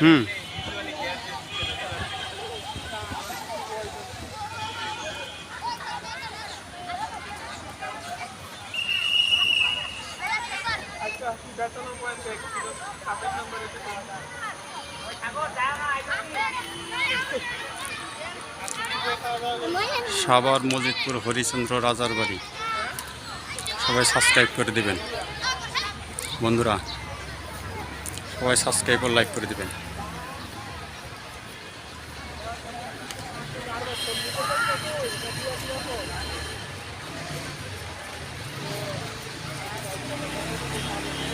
হুম। সাভার মজিদপুর হরিচন্দ্র রাজার বাড়ি। সবাই সাবস্ক্রাইব করে দিবেন। বন্ধুরা, সবাই সাবস্ক্রাইব আর লাইক করে দিবেন। Thank you.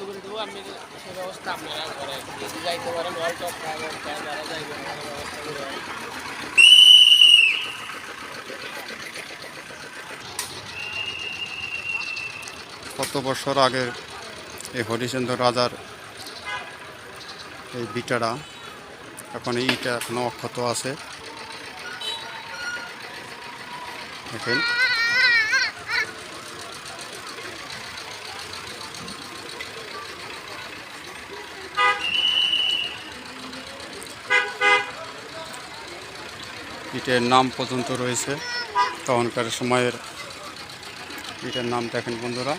বন্ধ করে দেবো, আমি সে ব্যবস্থা আপনারা করেন যদি যাইতে পারেন যাইবেন ব্যবস্থা করে কত বছর আগের এই হরিচন্দ্র রাজার এই বিটারা, এখন এই ইটা এখনও অক্ষত আছে। ইটের নাম পর্যন্ত রয়েছে। তখনকার সময়ের ইটের নাম দেখেন বন্ধুরা।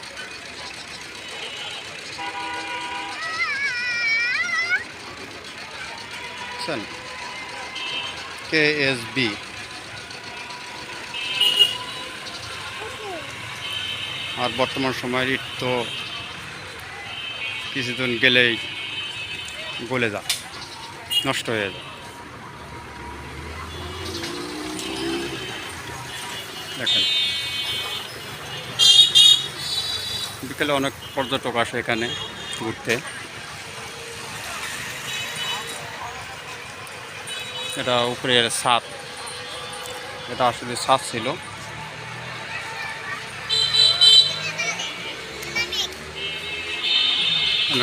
K S B. আর বর্তমান সময়ের ইট তো কিছুদিন গেলেই গলে যায়, নষ্ট হয়ে যায়। দেখেন। বিকেলে অনেক পর্যটক আসে এখানে ঘুরতে। এটা উপরের ছাদ। এটা আসলে ছাদ ছিল।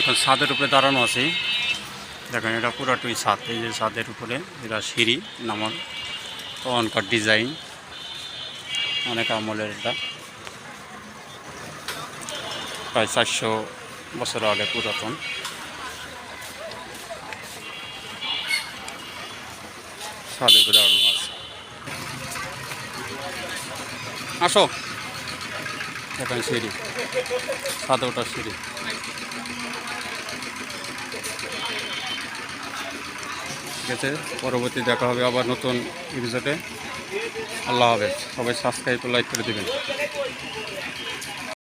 এখন ছাদের উপরে দাঁড়ানো আছি। দেখেন, এটা পুরাটুই ছাদ। এই যে ছাদের উপরে, এটা সিঁড়ি নামার তখনকার ডিজাইন অনেক আমলের এটা। প্রায় চারশো বছর আগে পুরাতন। আছে আসো। এখানে সিঁড়ি। ওঠার সিঁড়ি। ঠিক আছে, পরবর্তী দেখা হবে আবার নতুন এপিসোডে আল্লাহ হাফেজ। সবাই সাবস্ক্রাইব লাইক করে দেবেন।